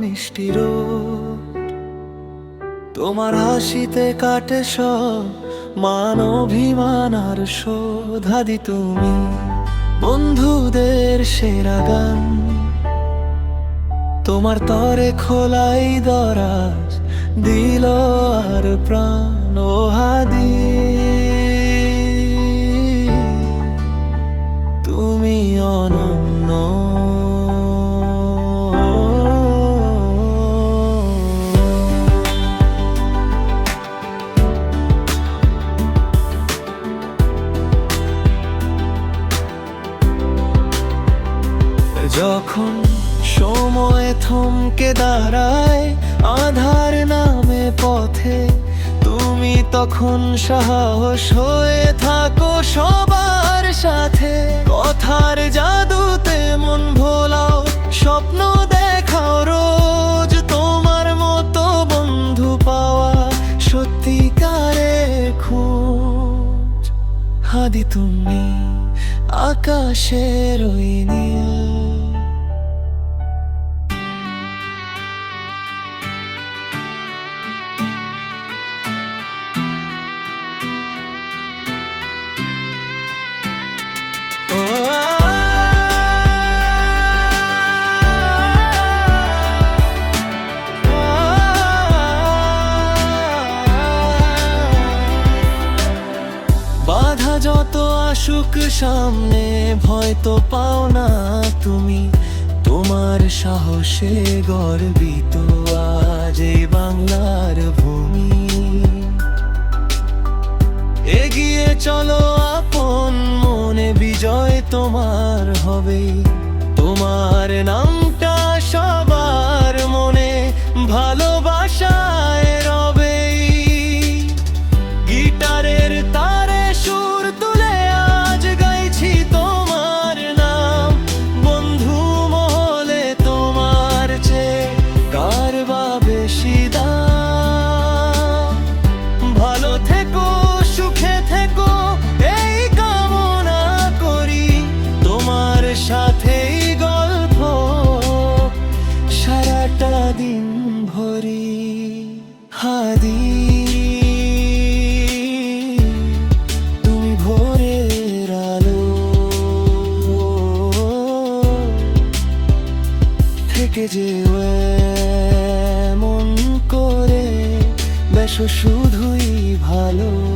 বৃষ্টি তোমার হাসিতে কাটে সব মান অভিমান আর শোধাদি তুমি বন্ধুদের সেরা গান। তোমার তরে খোলাই দরাজ দিল আর প্রাণ। হাদি যখন সময় থমকে দাঁড়ায় আধার নামে পথে, তুমি তখন সাহস হয়ে থাকো সবার সাথে। কথার জাদুতে মন ভোলাও, স্বপ্ন দেখাও রোজ তোমার মতো বন্ধু পাওয়া সত্যিকারের খুব হাদি তুমি। আকাশের ওই নীল আসুক সামনে, ভয় তো পাও না তুমি। তোমার সাহসে গর্বিত আজ বাংলার ভূমি। এগিয়ে চলো আপন, মনে বিজয় তোমার হবে। তোমার নামটা সবার মনে ভালোবাসায় হাদি। তুমি ভোরের আলো। থেকে যে মন করে বেশ শুধুই ভালো।